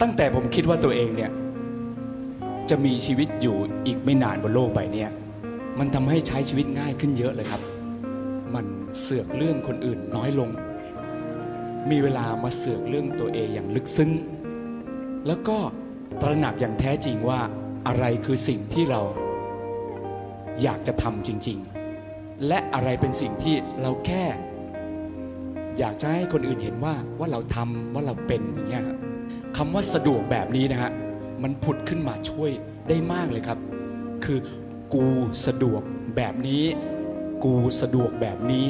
ตั้งแต่ผมคิดว่าตัวเองเนี่ย จะมีชีวิตอยู่อีกไม่นานบนโลกใบนี้มันทำให้ใช้ชีวิตง่ายขึ้นเยอะเลยครับ มันเสือกเรื่องคนอื่นน้อยลง มีเวลามาเสือกเรื่องตัวเองอย่างลึกซึ้ง แล้วก็ตระหนักอย่างแท้จริงว่าอะไรคือสิ่งที่เราอยากจะทำจริง ๆ และอะไรเป็นสิ่งที่เราแค่ อยากจะให้คนอื่นเห็นว่าว่าเราทำว่าเราเป็นอย่างเงี้ยครับ คำว่าสะดวกแบบนี้นะฮะมันผุดขึ้นมาช่วยได้มากเลยครับ คือกูสะดวกแบบนี้ กูสะดวกแบบนี้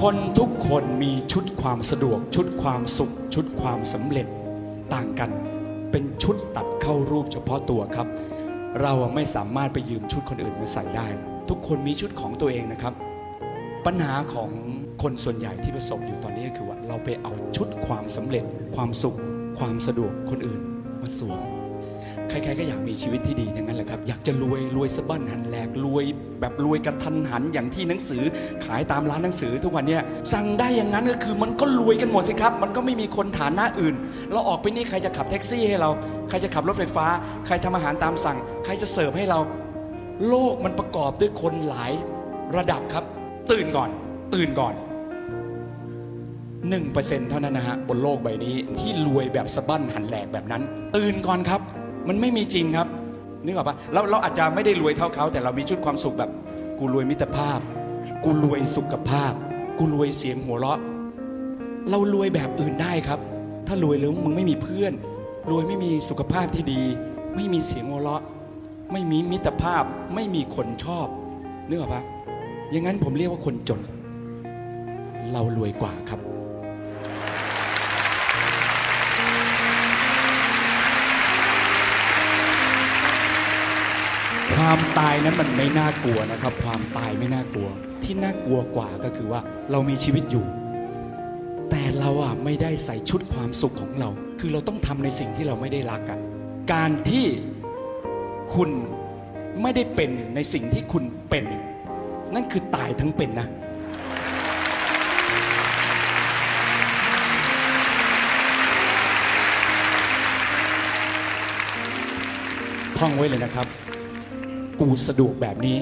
คนทุกคนมีชุดความสะดวก ชุดความสุข ชุดความสำเร็จต่างกัน เป็นชุดตัดเข้ารูปเฉพาะตัวครับ เราไม่สามารถไปยืมชุดคนอื่นมาใส่ได้ ทุกคนมีชุดของตัวเองนะครับ ปัญหาของคนส่วนใหญ่ที่ประสบอยู่ตอนนี้ก็คือว่า เราไปเอาชุดความสำเร็จความสุข ความสะดวกคนอื่นมาสวมใครๆก็อยากมีชีวิตที่ดีทั้งนั้นแหละครับอยากจะรวยรวยสะบั้นหันแหลกรวยแบบรวยกระทันหันอย่างที่หนังสือขายตามร้านหนังสือทุกวันเนี้ยสั่งได้อย่างนั้นก็คือมันก็รวยกันหมดสิครับ มันก็ไม่มีคนฐานะอื่น เราออกไปนี่ใครจะขับแท็กซี่ให้เรา ใครจะขับรถไฟฟ้า ใครทำอาหารตามสั่ง ใครจะเสิร์ฟให้เรา โลกมันประกอบด้วยคนหลายระดับครับ ตื่นก่อน ตื่นก่อน 1%เท่านั้นนะฮะบนโลกใบนี้ที่รวยแบบสะบั้นหันแหลกแบบนั้น ตื่นก่อนครับ มันไม่มีจริงครับนึกออกปะเราเราอาจจะไม่ได้รวยเท่าเขา แต่เรามีชุดความสุขแบบ กูรวยมิตรภาพ กูรวยสุขภาพ กูรวยเสียงหัวเราะ เรารวยแบบอื่นได้ครับ ถ้ารวยแล้วมึงไม่มีเพื่อน รวยไม่มีสุขภาพที่ดี ไม่มีเสียงหัวเราะ ไม่มีมิตรภาพ ไม่มีคนชอบนึกออกปะอย่างนั้นผมเรียกว่าคนจน เรารวยกว่าครับ ความตายนั้นมันไม่น่ากลัวนะครับ ความตายไม่น่ากลัว ที่น่ากลัวกว่าก็คือว่าเรามีชีวิตอยู่ แต่เราอะไม่ได้ใส่ชุดความสุขของเรา คือเราต้องทำในสิ่งที่เราไม่ได้รักอะการที่คุณไม่ได้เป็นในสิ่งที่คุณเป็น นั่นคือตายทั้งเป็นนะท่องไว้เลยนะครับ กูสะดวกแบบนี้